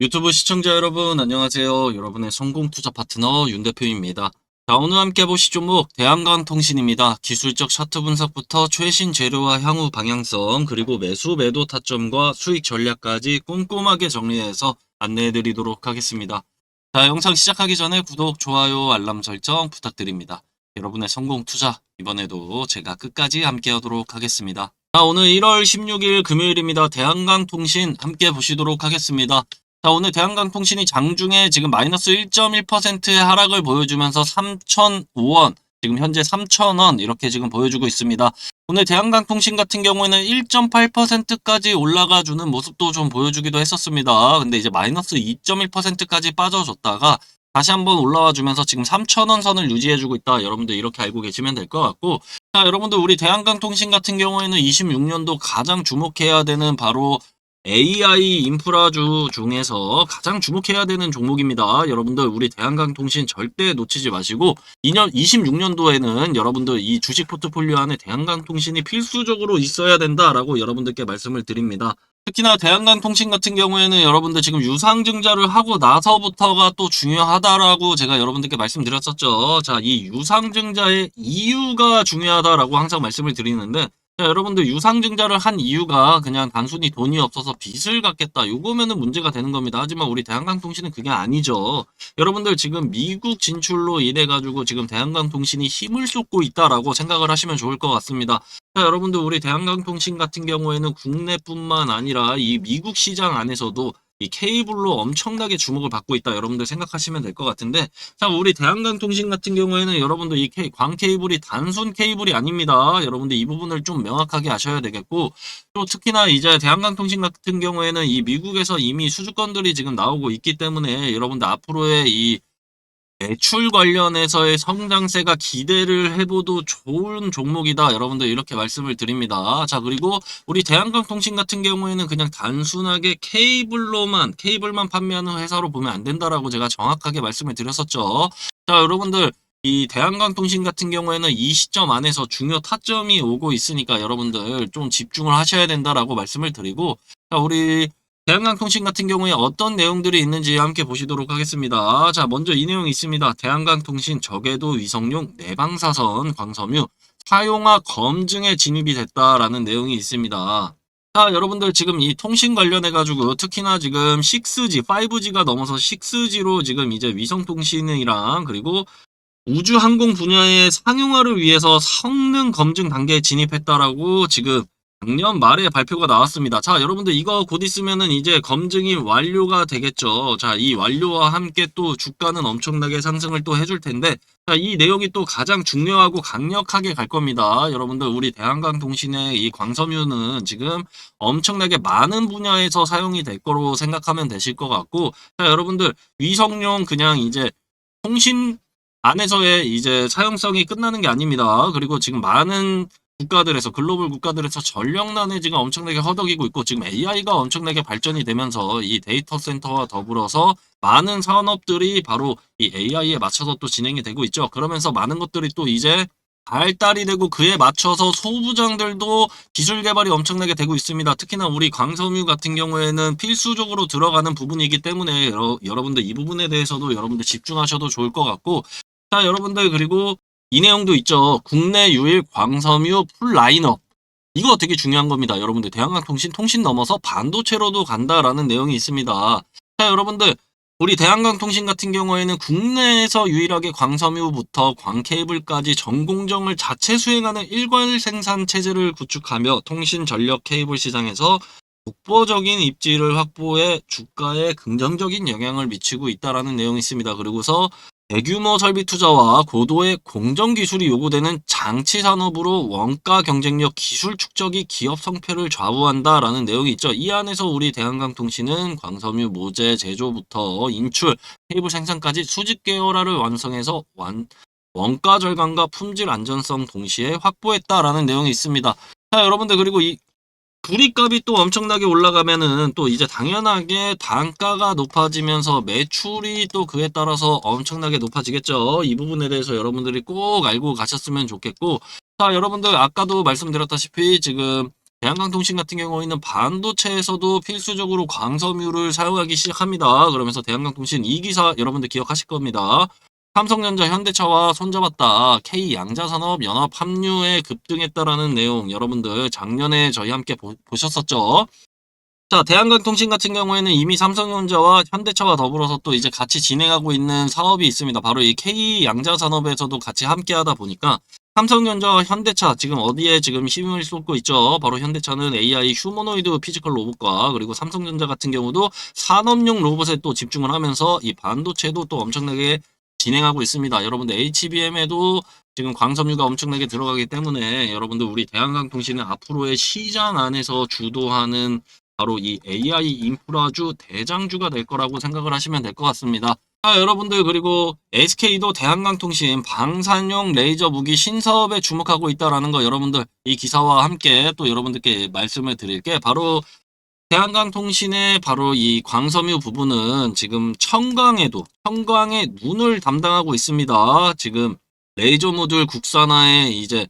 유튜브 시청자 여러분 안녕하세요. 여러분의 성공 투자 파트너 윤 대표입니다. 자, 오늘 함께 보실 종목 대한강통신입니다. 기술적 차트 분석부터 최신 재료와 향후 방향성 그리고 매수 매도 타점과 수익 전략까지 꼼꼼하게 정리해서 안내해 드리도록 하겠습니다. 자, 영상 시작하기 전에 구독, 좋아요, 알람 설정 부탁드립니다. 여러분의 성공 투자 이번에도 제가 끝까지 함께 하도록 하겠습니다. 자, 오늘 1월 16일 금요일입니다. 대한강통신 함께 보시도록 하겠습니다. 자, 오늘 대한강통신이 장중에 지금 마이너스 1.1%의 하락을 보여주면서 3,005원, 지금 현재 3,000원 이렇게 지금 보여주고 있습니다. 오늘 대한강통신 같은 경우에는 1.8%까지 올라가 주는 모습도 좀 보여주기도 했었습니다. 근데 이제 마이너스 2.1%까지 빠져줬다가 다시 한번 올라와 주면서 지금 3,000원 선을 유지해주고 있다. 여러분들 이렇게 알고 계시면 될 것 같고, 자, 여러분들 우리 대한강통신 같은 경우에는 26년도 가장 주목해야 되는 바로 AI 인프라주 중에서 가장 주목해야 되는 종목입니다. 여러분들 우리 대한강통신 절대 놓치지 마시고 2년 26년도에는 여러분들 이 주식 포트폴리오 안에 대한강통신이 필수적으로 있어야 된다라고 여러분들께 말씀을 드립니다. 특히나 대한강통신 같은 경우에는 여러분들 지금 유상증자를 하고 나서부터가 또 중요하다라고 제가 여러분들께 말씀드렸었죠. 자, 이 유상증자의 이유가 중요하다라고 항상 말씀을 드리는데 자, 여러분들 유상증자를 한 이유가 그냥 단순히 돈이 없어서 빚을 갚겠다. 요거면은 문제가 되는 겁니다. 하지만 우리 대한강통신은 그게 아니죠. 여러분들 지금 미국 진출로 인해 가지고 지금 대한강통신이 힘을 쏟고 있다라고 생각을 하시면 좋을 것 같습니다. 자, 여러분들 우리 대한강통신 같은 경우에는 국내뿐만 아니라 이 미국 시장 안에서도 이 케이블로 엄청나게 주목을 받고 있다. 여러분들 생각하시면 될 것 같은데, 자, 우리 대한강통신 같은 경우에는 여러분들 이 케이, 광 케이블이 단순 케이블이 아닙니다. 여러분들 이 부분을 좀 명확하게 아셔야 되겠고, 또 특히나 이제 대한강통신 같은 경우에는 이 미국에서 이미 수주권들이 지금 나오고 있기 때문에 여러분들 앞으로의 이 매출 관련해서의 성장세가 기대를 해봐도 좋은 종목이다. 여러분들 이렇게 말씀을 드립니다. 자, 그리고 우리 대한강통신 같은 경우에는 그냥 단순하게 케이블로만, 케이블만 판매하는 회사로 보면 안 된다라고 제가 정확하게 말씀을 드렸었죠. 자, 여러분들 이 대한강통신 같은 경우에는 이 시점 안에서 중요 타점이 오고 있으니까 여러분들 좀 집중을 하셔야 된다라고 말씀을 드리고, 자, 우리 대한강통신 같은 경우에 어떤 내용들이 있는지 함께 보시도록 하겠습니다. 자, 먼저 이 내용이 있습니다. 대한강통신 저궤도 위성용 내방사선 광섬유 사용화 검증에 진입이 됐다라는 내용이 있습니다. 자, 여러분들 지금 이 통신 관련해가지고 특히나 지금 6G, 5G가 넘어서 6G로 지금 이제 위성통신이랑 그리고 우주항공 분야의 상용화를 위해서 성능 검증 단계에 진입했다라고 지금 작년 말에 발표가 나왔습니다. 자, 여러분들 이거 곧 있으면은 이제 검증이 완료가 되겠죠. 자, 이 완료와 함께 또 주가는 엄청나게 상승을 또 해줄 텐데, 자, 이 내용이 또 가장 중요하고 강력하게 갈 겁니다. 여러분들 우리 대한강 통신의 이 광섬유는 지금 엄청나게 많은 분야에서 사용이 될 거로 생각하면 되실 것 같고, 자, 여러분들 위성용 그냥 이제 통신 안에서의 이제 사용성이 끝나는 게 아닙니다. 그리고 지금 많은 국가들에서 글로벌 국가들에서 전력난에 지금 엄청나게 허덕이고 있고 지금 AI가 엄청나게 발전이 되면서 이 데이터 센터와 더불어서 많은 산업들이 바로 이 AI에 맞춰서 또 진행이 되고 있죠. 그러면서 많은 것들이 또 이제 발달이 되고 그에 맞춰서 소부장들도 기술 개발이 엄청나게 되고 있습니다. 특히나 우리 광섬유 같은 경우에는 필수적으로 들어가는 부분이기 때문에 여러, 여러분들 이 부분에 대해서도 여러분들 집중하셔도 좋을 것 같고 자 여러분들 그리고 이 내용도 있죠. 국내 유일 광섬유 풀 라인업. 이거 되게 중요한 겁니다. 여러분들 대한강통신 통신 넘어서 반도체로도 간다라는 내용이 있습니다. 자 여러분들 우리 대한강통신 같은 경우에는 국내에서 유일하게 광섬유부터 광케이블까지 전공정을 자체 수행하는 일괄 생산 체제를 구축하며 통신 전력 케이블 시장에서 국보적인 입지를 확보해 주가에 긍정적인 영향을 미치고 있다라는 내용이 있습니다. 그리고서 대규모 설비 투자와 고도의 공정 기술이 요구되는 장치 산업으로 원가 경쟁력 기술 축적이 기업 성패를 좌우한다라는 내용이 있죠. 이 안에서 우리 대한강통신은 광섬유 모재 제조부터 인출, 케이블 생산까지 수직 계열화를 완성해서 완, 원가 절감과 품질 안전성 동시에 확보했다라는 내용이 있습니다. 자, 여러분들 그리고 이 불이값이 또 엄청나게 올라가면은 또 이제 당연하게 단가가 높아지면서 매출이 또 그에 따라서 엄청나게 높아지겠죠. 이 부분에 대해서 여러분들이 꼭 알고 가셨으면 좋겠고 자 여러분들 아까도 말씀드렸다시피 지금 대한강통신 같은 경우에는 반도체에서도 필수적으로 광섬유를 사용하기 시작합니다. 그러면서 대한강통신 이 기사 여러분들 기억하실 겁니다. 삼성전자, 현대차와 손잡았다. K 양자산업 연합 합류에 급등했다라는 내용 여러분들 작년에 저희 함께 보, 보셨었죠. 자, 대한강통신 같은 경우에는 이미 삼성전자와 현대차와 더불어서 또 이제 같이 진행하고 있는 사업이 있습니다. 바로 이 K 양자산업에서도 같이 함께 하다 보니까 삼성전자와 현대차 지금 어디에 지금 힘을 쏟고 있죠? 바로 현대차는 AI 휴머노이드 피지컬 로봇과 그리고 삼성전자 같은 경우도 산업용 로봇에 또 집중을 하면서 이 반도체도 또 엄청나게 진행하고 있습니다. 여러분들 HBM에도 지금 광섬유가 엄청나게 들어가기 때문에 여러분들 우리 대한강통신은 앞으로의 시장 안에서 주도하는 바로 이 AI 인프라주 대장주가 될 거라고 생각을 하시면 될 것 같습니다. 자, 여러분들 그리고 SK도 대한강통신 방산용 레이저 무기 신사업에 주목하고 있다라는 거 여러분들 이 기사와 함께 또 여러분들께 말씀을 드릴 게 바로 대한강통신의 바로 이 광섬유 부분은 지금 청광에도 청광의 눈을 담당하고 있습니다. 지금 레이저 모듈 국산화에 이제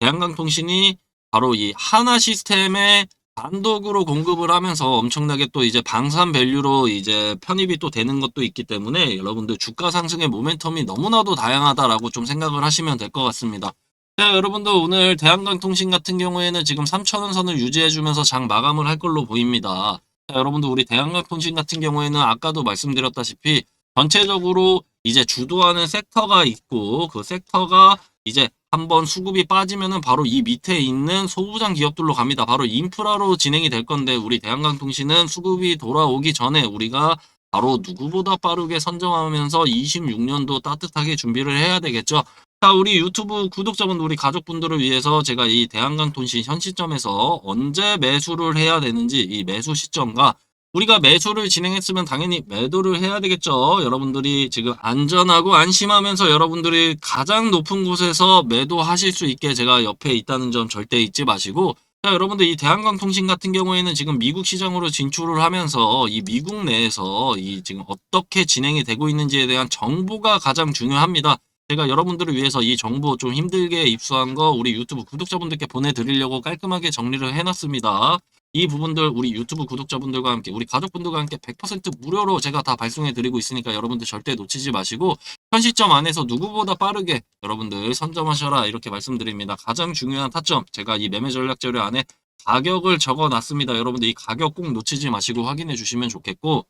대한강통신이 바로 이 하나 시스템에 단독으로 공급을 하면서 엄청나게 또 이제 방산 밸류로 이제 편입이 또 되는 것도 있기 때문에 여러분들 주가 상승의 모멘텀이 너무나도 다양하다라고 좀 생각을 하시면 될 것 같습니다. 자, 여러분들 오늘 대한강통신 같은 경우에는 지금 3,000원 선을 유지해주면서 장 마감을 할 걸로 보입니다. 자, 여러분들 우리 대한강통신 같은 경우에는 아까도 말씀드렸다시피 전체적으로 이제 주도하는 섹터가 있고 그 섹터가 이제 한번 수급이 빠지면은 바로 이 밑에 있는 소부장 기업들로 갑니다. 바로 인프라로 진행이 될 건데 우리 대한강통신은 수급이 돌아오기 전에 우리가 바로 누구보다 빠르게 선정하면서 26년도 따뜻하게 준비를 해야 되겠죠. 자, 우리 유튜브 구독자분들, 우리 가족분들을 위해서 제가 이 대한강 통신 현 시점에서 언제 매수를 해야 되는지 이 매수 시점과 우리가 매수를 진행했으면 당연히 매도를 해야 되겠죠. 여러분들이 지금 안전하고 안심하면서 여러분들이 가장 높은 곳에서 매도하실 수 있게 제가 옆에 있다는 점 절대 잊지 마시고 자, 여러분들 이 대한강 통신 같은 경우에는 지금 미국 시장으로 진출을 하면서 이 미국 내에서 이 지금 어떻게 진행이 되고 있는지에 대한 정보가 가장 중요합니다. 제가 여러분들을 위해서 이 정보 좀 힘들게 입수한 거 우리 유튜브 구독자분들께 보내드리려고 깔끔하게 정리를 해놨습니다. 이 부분들 우리 유튜브 구독자분들과 함께 우리 가족분들과 함께 100% 무료로 제가 다 발송해 드리고 있으니까 여러분들 절대 놓치지 마시고 현 시점 안에서 누구보다 빠르게 여러분들 선점하셔라 이렇게 말씀드립니다. 가장 중요한 타점 제가 이 매매 전략 자료 안에 가격을 적어 놨습니다. 여러분들 이 가격 꼭 놓치지 마시고 확인해 주시면 좋겠고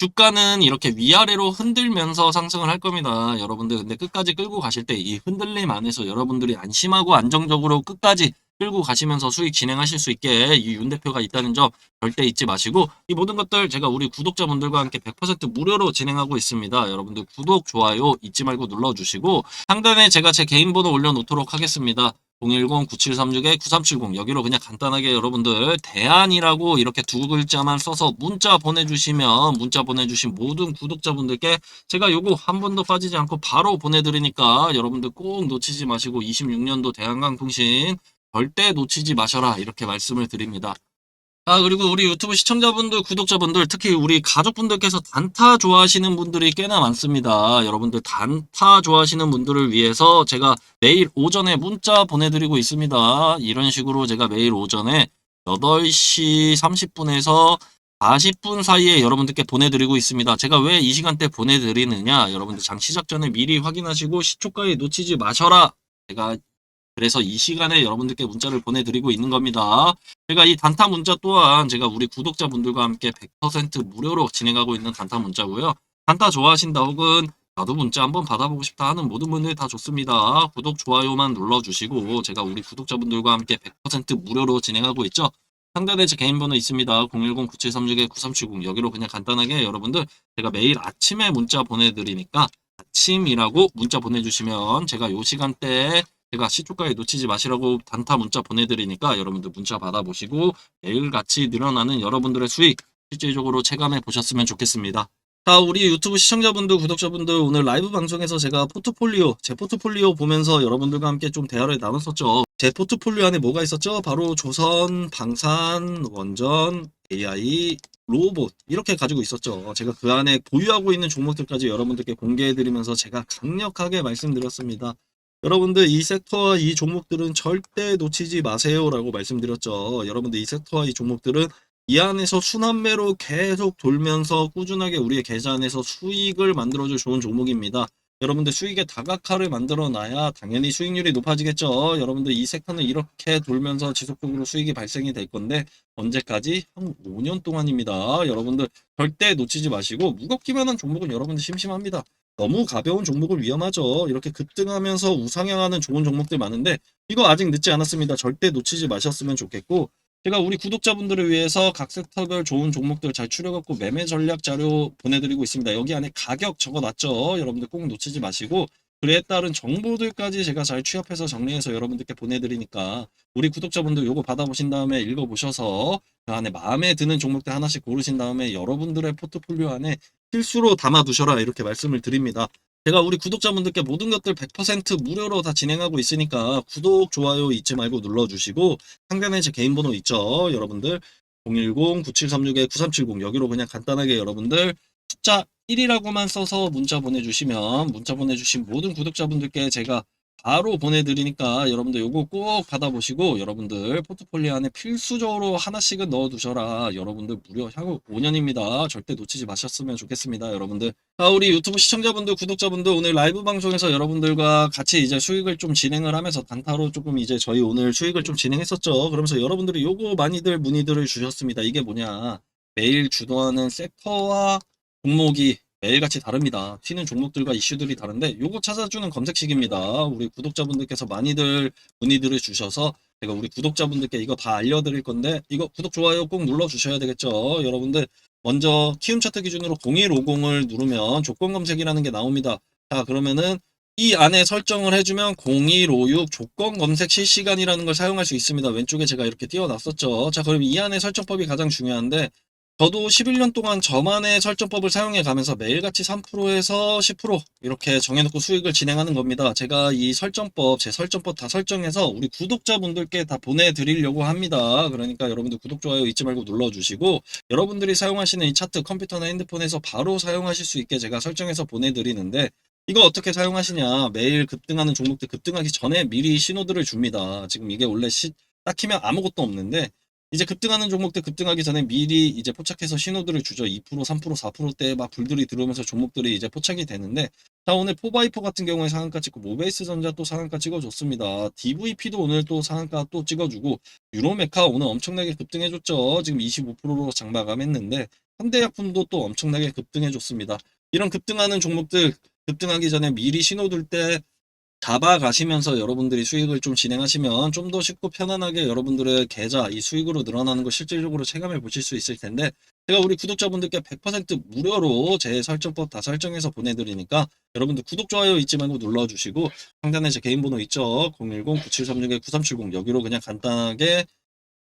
주가는 이렇게 위아래로 흔들면서 상승을 할 겁니다. 여러분들 근데 끝까지 끌고 가실 때 이 흔들림 안에서 여러분들이 안심하고 안정적으로 끝까지 끌고 가시면서 수익 진행하실 수 있게 이 윤 대표가 있다는 점 절대 잊지 마시고 이 모든 것들 제가 우리 구독자분들과 함께 100% 무료로 진행하고 있습니다. 여러분들 구독, 좋아요 잊지 말고 눌러주시고 상단에 제가 제 개인 번호 올려놓도록 하겠습니다. 010-9736-9370 여기로 그냥 간단하게 여러분들 대안이라고 이렇게 두 글자만 써서 문자 보내주시면 문자 보내주신 모든 구독자분들께 제가 요거 한 번도 빠지지 않고 바로 보내드리니까 여러분들 꼭 놓치지 마시고 26년도 대한강통신 절대 놓치지 마셔라 이렇게 말씀을 드립니다. 아 그리고 우리 유튜브 시청자분들 구독자분들 특히 우리 가족분들께서 단타 좋아하시는 분들이 꽤나 많습니다. 여러분들 단타 좋아하시는 분들을 위해서 제가 매일 오전에 문자 보내드리고 있습니다. 이런 식으로 제가 매일 오전에 8시 30분에서 40분 사이에 여러분들께 보내드리고 있습니다. 제가 왜 이 시간대 보내드리느냐 여러분들 장 시작 전에 미리 확인하시고 시초가에 놓치지 마셔라 제가 그래서 이 시간에 여러분들께 문자를 보내드리고 있는 겁니다. 제가 이 단타 문자 또한 제가 우리 구독자분들과 함께 100% 무료로 진행하고 있는 단타 문자고요. 단타 좋아하신다 혹은 나도 문자 한번 받아보고 싶다 하는 모든 분들 다 좋습니다. 구독, 좋아요만 눌러주시고 제가 우리 구독자분들과 함께 100% 무료로 진행하고 있죠. 상단에 제 개인 번호 있습니다. 010-9736-9370 여기로 그냥 간단하게 여러분들 제가 매일 아침에 문자 보내드리니까 아침이라고 문자 보내주시면 제가 요 시간대에 제가 시초가에 놓치지 마시라고 단타 문자 보내드리니까 여러분들 문자 받아보시고 매일같이 늘어나는 여러분들의 수익 실질적으로 체감해 보셨으면 좋겠습니다. 자, 우리 유튜브 시청자분들, 구독자분들 오늘 라이브 방송에서 제가 포트폴리오, 제 포트폴리오 보면서 여러분들과 함께 좀 대화를 나눴었죠. 제 포트폴리오 안에 뭐가 있었죠? 바로 조선, 방산, 원전, AI, 로봇 이렇게 가지고 있었죠. 제가 그 안에 보유하고 있는 종목들까지 여러분들께 공개해드리면서 제가 강력하게 말씀드렸습니다. 여러분들 이 섹터와 이 종목들은 절대 놓치지 마세요라고 말씀드렸죠. 여러분들 이 섹터와 이 종목들은 이 안에서 순환매로 계속 돌면서 꾸준하게 우리의 계좌 안에서 수익을 만들어줄 좋은 종목입니다. 여러분들 수익의 다각화를 만들어 놔야 당연히 수익률이 높아지겠죠. 여러분들 이 섹터는 이렇게 돌면서 지속적으로 수익이 발생이 될 건데 언제까지? 한 5년 동안입니다. 여러분들 절대 놓치지 마시고 무겁기만 한 종목은 여러분들 심심합니다. 너무 가벼운 종목은 위험하죠. 이렇게 급등하면서 우상향하는 좋은 종목들 많은데 이거 아직 늦지 않았습니다. 절대 놓치지 마셨으면 좋겠고 제가 우리 구독자분들을 위해서 각 섹터별 좋은 종목들 잘 추려갖고 매매 전략 자료 보내드리고 있습니다. 여기 안에 가격 적어놨죠. 여러분들 꼭 놓치지 마시고 그에 따른 정보들까지 제가 잘 취합해서 정리해서 여러분들께 보내드리니까 우리 구독자분들 요거 받아보신 다음에 읽어보셔서 그 안에 마음에 드는 종목들 하나씩 고르신 다음에 여러분들의 포트폴리오 안에 필수로 담아두셔라 이렇게 말씀을 드립니다. 제가 우리 구독자분들께 모든 것들 100% 무료로 다 진행하고 있으니까 구독, 좋아요 잊지 말고 눌러주시고 상단에 제 개인 번호 있죠. 여러분들 010-9736-9370 여기로 그냥 간단하게 여러분들 숫자 1이라고만 써서 문자 보내주시면 문자 보내주신 모든 구독자분들께 제가 바로 보내드리니까 여러분들 요거 꼭 받아보시고 여러분들 포트폴리오 안에 필수적으로 하나씩은 넣어두셔라. 여러분들 무려 향후 5년입니다. 절대 놓치지 마셨으면 좋겠습니다 여러분들. 아, 우리 유튜브 시청자분들 구독자분들 오늘 라이브 방송에서 여러분들과 같이 이제 수익을 좀 진행을 하면서 단타로 조금 이제 저희 오늘 수익을 좀 진행했었죠. 그러면서 여러분들이 요거 많이들 문의들을 주셨습니다. 이게 뭐냐? 매일 주도하는 섹터와 종목이 매일같이 다릅니다. 튀는 종목들과 이슈들이 다른데 요거 찾아주는 검색식입니다. 우리 구독자분들께서 많이들 문의들을 주셔서 제가 우리 구독자분들께 이거 다 알려드릴 건데 이거 구독 좋아요 꼭 눌러주셔야 되겠죠. 여러분들 먼저 키움 차트 기준으로 0150을 누르면 조건 검색이라는 게 나옵니다. 자 그러면은 이 안에 설정을 해주면 0156 조건 검색 실시간이라는 걸 사용할 수 있습니다. 왼쪽에 제가 이렇게 띄워놨었죠. 자 그럼 이 안에 설정법이 가장 중요한데 저도 11년 동안 저만의 설정법을 사용해 가면서 매일같이 3%에서 10% 이렇게 정해놓고 수익을 진행하는 겁니다. 제가 이 설정법, 제 설정법 다 설정해서 우리 구독자분들께 다 보내드리려고 합니다. 그러니까 여러분들 구독, 좋아요 잊지 말고 눌러주시고 여러분들이 사용하시는 이 차트 컴퓨터나 핸드폰에서 바로 사용하실 수 있게 제가 설정해서 보내드리는데 이거 어떻게 사용하시냐 매일 급등하는 종목들 급등하기 전에 미리 신호들을 줍니다. 지금 이게 원래 시, 딱 키면 아무것도 없는데 이제 급등하는 종목들 급등하기 전에 미리 이제 포착해서 신호들을 주죠. 2%, 3%, 4%대 막 불들이 들어오면서 종목들이 이제 포착이 되는데 자 오늘 포바이퍼 같은 경우에 상한가 찍고 모베이스 전자 또 상한가 찍어줬습니다. DVP도 오늘 또 상한가 또 찍어주고 유로메카 오늘 엄청나게 급등해줬죠. 지금 25%로 장마감했는데 현대약품도 또 엄청나게 급등해줬습니다. 이런 급등하는 종목들 급등하기 전에 미리 신호 둘 때 잡아가시면서 여러분들이 수익을 좀 진행하시면 좀 더 쉽고 편안하게 여러분들의 계좌 이 수익으로 늘어나는 걸 실질적으로 체감해 보실 수 있을 텐데 제가 우리 구독자분들께 100% 무료로 제 설정법 다 설정해서 보내드리니까 여러분들 구독 좋아요 잊지 말고 눌러주시고 상단에 제 개인 번호 있죠? 010-9736-9370 여기로 그냥 간단하게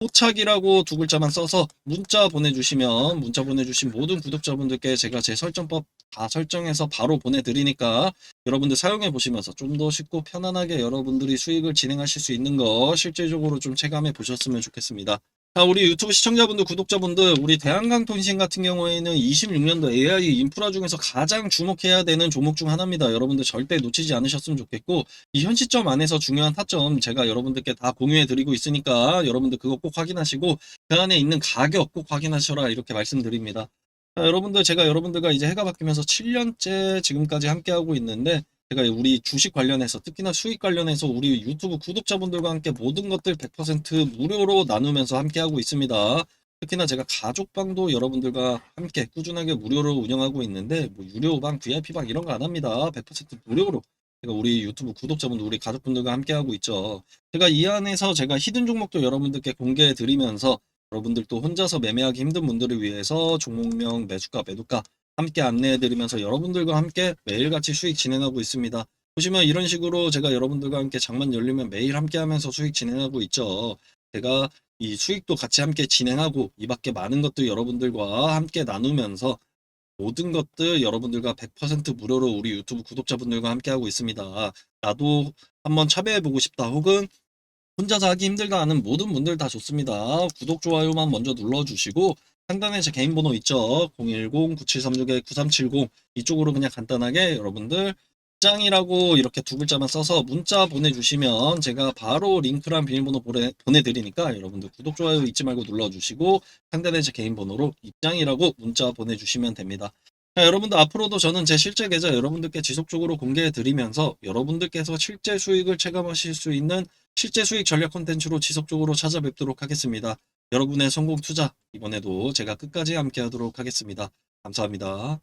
포착이라고 두 글자만 써서 문자 보내주시면 문자 보내주신 모든 구독자분들께 제가 제 설정법 다 설정해서 바로 보내드리니까 여러분들 사용해 보시면서 좀 더 쉽고 편안하게 여러분들이 수익을 진행하실 수 있는 거 실제적으로 좀 체감해 보셨으면 좋겠습니다. 자, 우리 유튜브 시청자분들, 구독자분들, 우리 대한강통신 같은 경우에는 26년도 AI 인프라 중에서 가장 주목해야 되는 종목 중 하나입니다. 여러분들 절대 놓치지 않으셨으면 좋겠고, 이 현 시점 안에서 중요한 타점 제가 여러분들께 다 공유해 드리고 있으니까 여러분들 그거 꼭 확인하시고, 그 안에 있는 가격 꼭 확인하셔라 이렇게 말씀드립니다. 자, 여러분들, 제가 여러분들과 이제 해가 바뀌면서 7년째 지금까지 함께하고 있는데, 제가 우리 주식 관련해서 특히나 수익 관련해서 우리 유튜브 구독자분들과 함께 모든 것들 100% 무료로 나누면서 함께하고 있습니다. 특히나 제가 가족방도 여러분들과 함께 꾸준하게 무료로 운영하고 있는데 뭐 유료방, VIP방 이런 거 안 합니다. 100% 무료로 제가 우리 유튜브 구독자분들, 우리 가족분들과 함께하고 있죠. 제가 이 안에서 제가 히든 종목도 여러분들께 공개해 드리면서 여러분들도 혼자서 매매하기 힘든 분들을 위해서 종목명, 매수가, 매도가 함께 안내해드리면서 여러분들과 함께 매일같이 수익 진행하고 있습니다. 보시면 이런 식으로 제가 여러분들과 함께 장만 열리면 매일 함께 하면서 수익 진행하고 있죠. 제가 이 수익도 같이 함께 진행하고 이 밖에 많은 것들 여러분들과 함께 나누면서 모든 것들 여러분들과 100% 무료로 우리 유튜브 구독자분들과 함께 하고 있습니다. 나도 한번 참여해보고 싶다 혹은 혼자서 하기 힘들다 하는 모든 분들 다 좋습니다. 구독, 좋아요만 먼저 눌러주시고 상단에 제 개인 번호 있죠. 010-9736-9370 이쪽으로 그냥 간단하게 여러분들 입장이라고 이렇게 두 글자만 써서 문자 보내주시면 제가 바로 링크랑 비밀번호 보내, 보내드리니까 여러분들 구독, 좋아요 잊지 말고 눌러주시고 상단에 제 개인 번호로 입장이라고 문자 보내주시면 됩니다. 자, 여러분들 앞으로도 저는 제 실제 계좌 여러분들께 지속적으로 공개해 드리면서 여러분들께서 실제 수익을 체감하실 수 있는 실제 수익 전략 콘텐츠로 지속적으로 찾아뵙도록 하겠습니다. 여러분의 성공 투자 이번에도 제가 끝까지 함께 하도록 하겠습니다. 감사합니다.